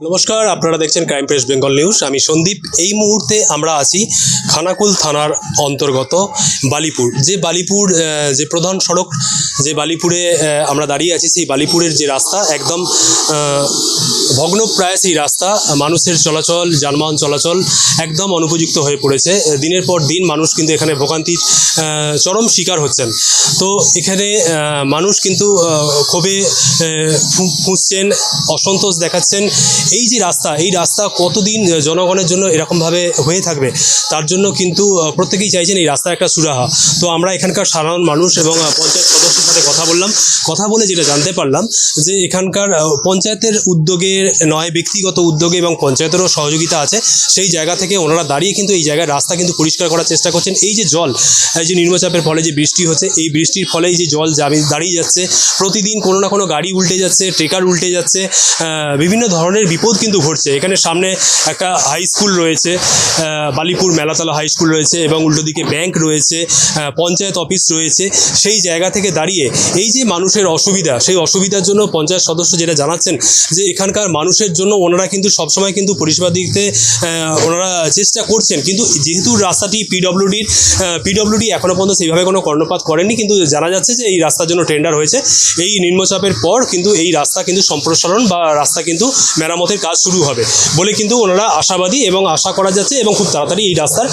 নমস্কার, আপনারা দেখছেন ক্রাইম প্রেস বেঙ্গল নিউজ আমি সন্দীপ। এই মুহূর্তে আমরা আছি খানাকুল থানার অন্তর্গত বালিপুর। যে বালিপুর যে প্রধান সড়ক, যে বালিপুরে আমরা দাঁড়িয়ে আছি, সেই বালিপুরের যে রাস্তা, একদম ভগ্নপ্রায় সেই রাস্তা, মানুষের চলাচল, যানবাহন চলাচল একদম অনুপযুক্ত হয়ে পড়েছে। দিনের পর দিন মানুষ কিন্তু এখানে ভোগান্তির চরম শিকার হচ্ছেন। তো এখানে মানুষ কিন্তু ক্ষোভে ফুঁসছেন, অসন্তোষ দেখাচ্ছেন এই যে রাস্তা, এই রাস্তা কতদিন জনগণের জন্য এরকমভাবে হয়ে থাকবে, তার জন্য কিন্তু প্রত্যেকেই চাইছেন এই রাস্তা একটা সুরাহা। তো আমরা এখানকার সাধারণ মানুষ এবং পঞ্চায়েত সদস্যের সাথে কথা বললাম। কথা বলে যেটা জানতে পারলাম, যে এখানকার পঞ্চায়েতের উদ্যোগে নয়, ব্যক্তিগত উদ্যোগে এবং পঞ্চায়েতেরও সহযোগিতা আছে। সেই জায়গা থেকে ওনারা দাঁড়িয়ে কিন্তু এই জায়গায় রাস্তা কিন্তু পরিষ্কার করার চেষ্টা করছেন। এই যে জল, এই যে নিম্নচাপের ফলে যে বৃষ্টি হচ্ছে, এই বৃষ্টির ফলে যে জল দাঁড়িয়ে যাচ্ছে। প্রতিদিন কোনো না কোনো গাড়ি উল্টে যাচ্ছে, ট্রেকার উল্টে যাচ্ছে বিভিন্ন ধরনের বিপদ কিন্তু ঘটছে। এখানে সামনে একটা হাই স্কুল রয়েছে বালিপুর মেলাতলা হাই স্কুল রয়েছে এবং উল্টো দিকে ব্যাংক রয়েছে পঞ্চায়েত অফিস রয়েছে। সেই জায়গা থেকে দাঁড়িয়ে এই যে মানুষের অসুবিধা, সেই অসুবিধার জন্য পঞ্চায়েত সদস্য যেটা জানাচ্ছেন যে এখানকার মানুষের জন্য ওনারা কিন্তু সবসময় কিন্তু পরিষেবা দিতে ওনারা চেষ্টা করছেন। কিন্তু যেহেতু রাস্তাটি পিডব্লিউডির পিডব্লিউডি এখনও পর্যন্ত সেইভাবে কোনো কর্ণপাত করেনি কিন্তু জানা যাচ্ছে যে এই রাস্তার জন্য টেন্ডার হয়েছে। এই নিম্নচাপের পর কিন্তু এই রাস্তা কিন্তু সম্প্রসারণ বা রাস্তা কিন্তু মেরামতের কাজ শুরু হবে বলে কিন্তু ওনারা আশাবাদী এবং আশা করা যাচ্ছে এবং খুব তাড়াতাড়ি এই রাস্তার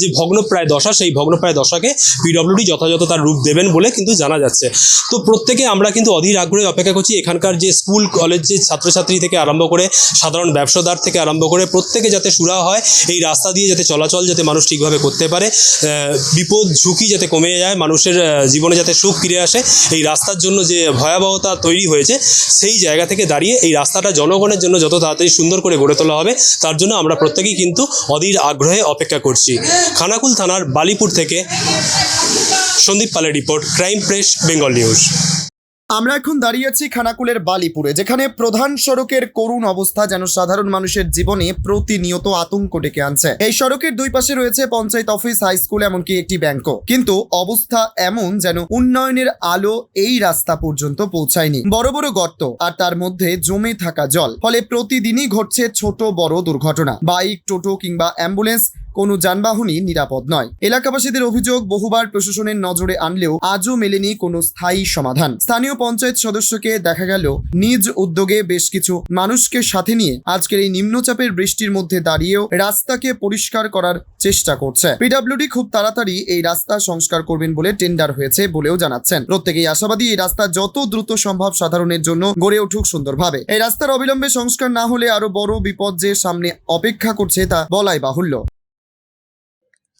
যে ভগ্নপ্রায় দশা, সেই ভগ্নপ্রায় দশাকে পিডব্লিউডি যথাযথ তার রূপ দেবেন বলে কিন্তু জানা যাচ্ছে। তো প্রত্যেকে আমরা কিন্তু অধীর আগ্রহে অপেক্ষা করছি এখানকার যে স্কুল, কলেজ, যে ছাত্রছাত্রী থেকে আরম্ভ করে সাধারণ ব্যবসাদার থেকে আরম্ভ করে প্রত্যেকে যাতে সুরা হয়, এই রাস্তা দিয়ে যাতে চলাচল যাতে মানুষ ঠিকভাবে করতে পারে বিপদ, ঝুঁকি যাতে কমে যায়, মানুষের জীবনে যাতে সুখ ফিরে আসে, এই রাস্তার জন্য যে ভয়াবহতা তৈরি হয়েছে, সেই জায়গা থেকে দাঁড়িয়ে এই রাস্তাটা জনগণের জন্য যত তাড়াতাড়ি সুন্দর করে গড়ে তোলা হবে, তার জন্য আমরা প্রত্যেকেই কিন্তু অধীর আগ্রহে অপেক্ষা করছি। খানাকুল থানার বালিপুর থেকে সন্দীপ পালের report, crime press, Bengal news. আমরা এখন দাঁড়িয়ে আছি খানাকুলের বালিপুরে, যেখানে প্রধান সড়কের করুণ অবস্থা যেন সাধারণ মানুষের জীবনে প্রতিনিয়ত আতঙ্ক ডেকে আনছে। এই সড়কের দুই পাশে রয়েছে পঞ্চায়েত অফিস, হাই স্কুল, এমনকি একটি ব্যাংকও। কিন্তু অবস্থা এমন যেন উন্নয়নের আলো এই রাস্তা পর্যন্ত পৌঁছায়নি। বড় বড় গর্ত আর তার মধ্যে জমে থাকা জল। ফলে প্রতিদিনই ঘটছে ছোট বড় দুর্ঘটনা। বাইক, টোটো কিংবা অ্যাম্বুলেন্স কোনো যানবাহনই নিরাপদ নয়। এলাকাবাসীদের অভিযোগ, বহুবার প্রশাসনের নজরে আনলেও আজও মেলেনি কোনো স্থায়ী সমাধান। স্থানীয় পঞ্চায়েত সদস্যকে দেখা গেল, নিজ উদ্যোগে বেশ কিছু মানুষকে সাথে নিয়ে আজকের এই নিম্নচাপের বৃষ্টির মধ্যে দাঁড়িয়েও রাস্তাকে পরিষ্কার করার চেষ্টা করছে। পিডব্লিউডি খুব তাড়াতাড়ি এই রাস্তা সংস্কার করবেন বলে টেন্ডার হয়েছে বলেও জানাচ্ছেন। প্রত্যেকেই আশাবাদী এই রাস্তা যত দ্রুত সম্ভব সাধারণের জন্য গড়ে উঠুক সুন্দরভাবে। এই রাস্তার অবিলম্বে সংস্কার না হলে আরও বড় বিপদ যে সামনে অপেক্ষা করছে তা বলাই বাহুল্য।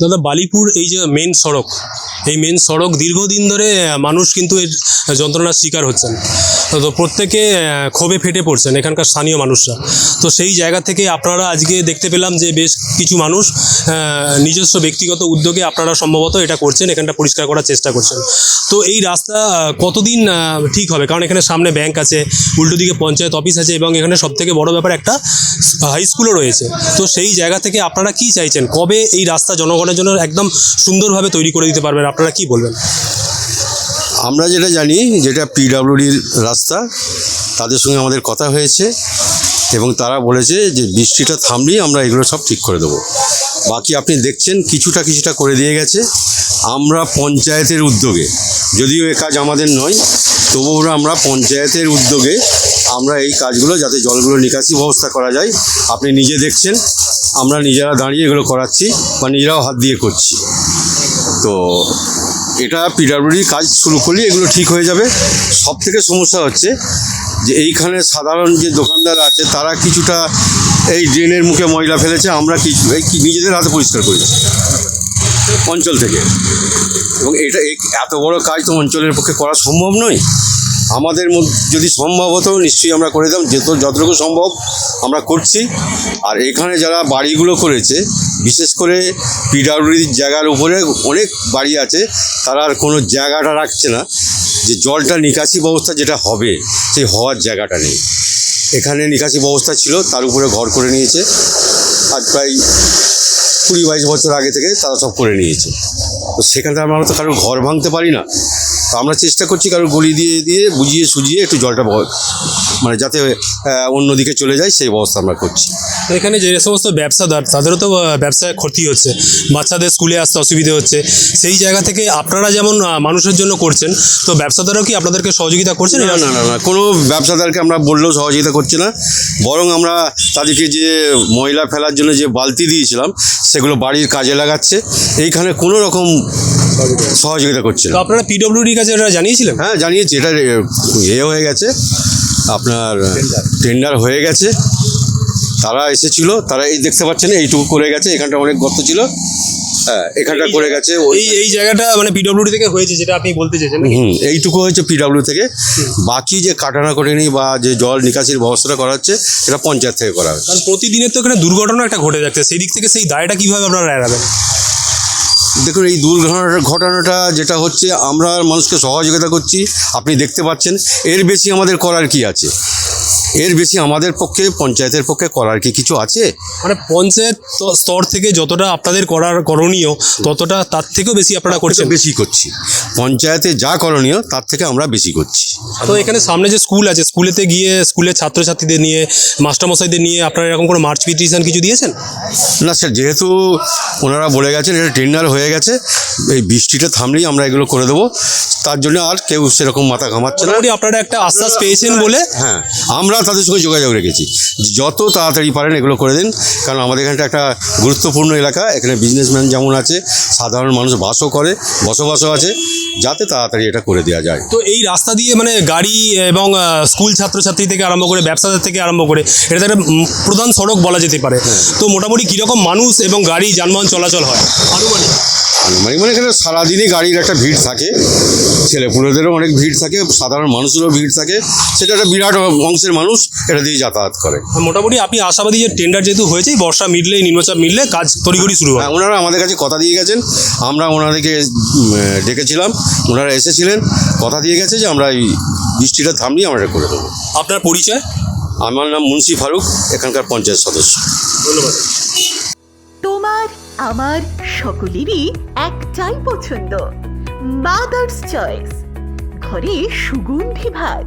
দাদা, বালিপুর এই যে মেন সড়ক, এই মেন সড়ক দীর্ঘদিন ধরে মানুষ কিন্তু এর যন্ত্রণার শিকার হচ্ছেন। তো প্রত্যেকে ক্ষোভে ফেটে পড়ছেন এখানকার স্থানীয় মানুষরা। তো সেই জায়গা থেকে আপনারা আজকে দেখতে পেলাম যে বেশ কিছু মানুষ নিজস্ব ব্যক্তিগত উদ্যোগে আপনারা সম্ভবত এটা করছেন, এখানটা পরিষ্কার করার চেষ্টা করছেন। তো এই রাস্তা কতদিন ঠিক হবে? কারণ এখানে সামনে ব্যাংক আছে, উল্টো দিকে পঞ্চায়েত অফিস আছে এবং এখানে সব থেকে বড় ব্যাপার একটা হাই স্কুলও রয়েছে। তো সেই জায়গা থেকে আপনারা কি চাইছেন? কবে এই রাস্তা জনগণের জন্য একদম সুন্দরভাবে তৈরি করে দিতে পারবেন? আপনারা কি বলবেন? আমরা যেটা জানি যেটা পিডাব্লিউডির রাস্তা, তাদের সঙ্গে আমাদের কথা হয়েছে এবং তারা বলেছে যে বৃষ্টিটা থামলেই আমরা এগুলো সব ঠিক করে দেবো। বাকি আপনি দেখছেন কিছুটা কিছুটা করে দিয়ে গেছে। আমরা পঞ্চায়েতের উদ্যোগে, যদিও এ কাজ আমাদের নয়, তবুও আমরা পঞ্চায়েতের উদ্যোগে আমরা এই কাজগুলো যাতে জলগুলো নিকাশি ব্যবস্থা করা যায়। আপনি নিজে দেখছেন, আমরা নিজেরা দাঁড়িয়ে এগুলো করাচ্ছি বা নিজেরাও হাত দিয়ে করছি। তো এটা পিডাব্লিউডি কাজ শুরু করলে, এগুলো ঠিক হয়ে যাবে। সব থেকে সমস্যা হচ্ছে যে এইখানে সাধারণ যে দোকানদার আছে, তারা কিছুটা এই ড্রেনের মুখে ময়লা ফেলেছে, আমরা কিছু এই নিজেদের হাতে পরিষ্কার করি অঞ্চল থেকে। এবং এটা এত বড় কাজ তো অঞ্চলের পক্ষে করা সম্ভব নয়। আমাদের যদি সম্ভব হতো, নিশ্চয়ই আমরা করে দিতাম। যেত, যতটুকু সম্ভব আমরা করছি। আর এখানে যারা বাড়িগুলো করেছে, বিশেষ করে পিডাব্লিউডির জায়গার উপরে অনেক বাড়ি আছে, তারা আর কোনো জায়গাটা রাখছে না। যে জলটা নিকাশি ব্যবস্থা যেটা হবে, সেই হওয়ার জায়গাটা নেই। এখানে নিকাশি ব্যবস্থা ছিল, তার উপরে ঘর করে নিয়েছে। আর প্রায় কুড়ি বাইশ বছর আগে থেকে তারা সব করে নিয়েছে। তো সেখানে আমরা তো কারোর ঘর ভাঙতে পারি না। আমরা চেষ্টা করছি কারোর গলি দিয়ে দিয়ে বুঝিয়ে সুজিয়ে একটু জলটা মানে যাতে অন্যদিকে চলে যায় সেই ব্যবস্থা আমরা করছি। এখানে যে সমস্ত ব্যবসাদার তাদেরও তো ব্যবসায় ক্ষতি হচ্ছে। বাচ্চাদের স্কুলে আসতে অসুবিধে হচ্ছে। সেই জায়গা থেকে আপনারা যেমন মানুষের জন্য করছেন তো ব্যবসাদারও কি আপনাদেরকে সহযোগিতা করছেন? না না না না কোনো ব্যবসাদারকে আমরা বললেও সহযোগিতা করছি না। বরং আমরা তাদেরকে যে ময়লা ফেলার জন্য যে বালতি দিয়েছিলাম সেগুলো বাড়ির কাজে লাগাচ্ছে। এইখানে কোনো রকম সহযোগিতা করছে তো আপনারা পিডব্লিউডির কাছে এটা জানিয়েছিলেন? হ্যাঁ জানিয়েছি। এটা এ হয়ে গেছে। আপনার টেন্ডার হয়ে গেছে। তারা এসেছিল। তারা এই দেখতে পাচ্ছেন এইটুকু করে গেছে। এখানটা অনেক গর্ত ছিল। হ্যাঁ এখানটা করে গেছে। ওই এই এই জায়গাটা মানে পিডব্লিউডি থেকে হয়েছে যেটা আপনি বলতে চাইছেন হুম এইটুকু হয়েছে পিডাব্লিউ থেকে। বাকি যে কাটানা করেনি বা যে জল নিকাশির ব্যবস্থাটা করা হচ্ছে এটা পঞ্চায়েত থেকে করা হচ্ছে কারণ প্রতিদিনের তো এখানে দুর্ঘটনা একটা ঘটে যাচ্ছে। সেই দিক থেকে সেই দায়টা কীভাবে আপনারা এড়াবেন? দেখুন, এই দুর্ঘটনাটা ঘটনাটা যেটা হচ্ছে, আমরা মানুষকে সহযোগিতা করছি, আপনি দেখতে পাচ্ছেন। এর বেশি আমাদের করার কি আছে? এর বেশি আমাদের পক্ষে পঞ্চায়েতের পক্ষে করার কি কিছু আছে? মানে পঞ্চায়েত স্তর থেকে যতটা আপনাদের করার করণীয় ততটা তার থেকেও বেশি আপনারা করছেন। বেশি করছি। পঞ্চায়েতে যা করণীয় তার থেকে আমরা বেশি করছি। তো এখানে সামনে যে স্কুল আছে স্কুলেতে গিয়ে স্কুলের ছাত্রছাত্রীদের নিয়ে মাস্টারমশাইদের নিয়ে আপনারা এরকম কোনো মার্চ পিটিশন কিছু দিয়েছেন? না স্যার যেহেতু ওনারা বলে গেছেন এটা টেন্ডার হয়ে গেছে এই বৃষ্টিটা থামলেই আমরা এগুলো করে দেবো। তার জন্য আর কেউ সেরকম মাথা ঘামাচ্ছে না। আপনারা একটা আশ্বাস পেয়েছেন বলে? হ্যাঁ আমরা তাদের সঙ্গে যোগাযোগ রেখেছি। যত তাড়াতাড়ি পারেন এগুলো করে দিন। কারণ আমাদের এখানটা একটা গুরুত্বপূর্ণ এলাকা। এখানে বিজনেসম্যান যেমন আছে সাধারণ মানুষ বাসও করে বসবাসও আছে। যাতে তাড়াতাড়ি এটা করে দেওয়া যায়। তো এই রাস্তা দিয়ে মানে গাড়ি এবং স্কুল ছাত্রছাত্রী থেকে আরম্ভ করে ব্যবসাদার থেকে আরম্ভ করে এটা একটা প্রধান সড়ক বলা যেতে পারে। তো মোটামুটি কীরকম মানুষ এবং গাড়ি যানবাহন চলাচল হয়? আনুমানিক। আনুমানিক মানে এখানে সারাদিনই গাড়ির একটা ভিড় থাকে। ছেলেপুলেদেরও অনেক ভিড় থাকে সাধারণ মানুষেরও ভিড় থাকে। সেটা একটা বিরাট অংশের মানুষ এটা দিয়ে যাতায়াত করে। মোটামুটি আপনি আশাবাদী যে টেন্ডার যেহেতু হয়েছে বর্ষা মিটলে নিম্নচাপ মিটলে কাজ তড়িঘড়ি শুরু হয়। হ্যাঁ ওনারা আমাদের কাছে কথা দিয়ে গেছেন। আমরা ওনাদেরকে ডেকেছিলাম। ওনারা এসেছিলেন কথা দিয়ে গেছে যে আমরা এই বৃষ্টিটা থামলেই আমরা এটা করে দেবো। আপনার পরিচয়? আমার নাম মুন্সি ফারুক এখানকার পঞ্চায়েত সদস্য। ধন্যবাদ। তোমার আমার সকলেরই একটাই পছন্দ মাদার্স চয়েস ঘরে সুগন্ধি ভাত।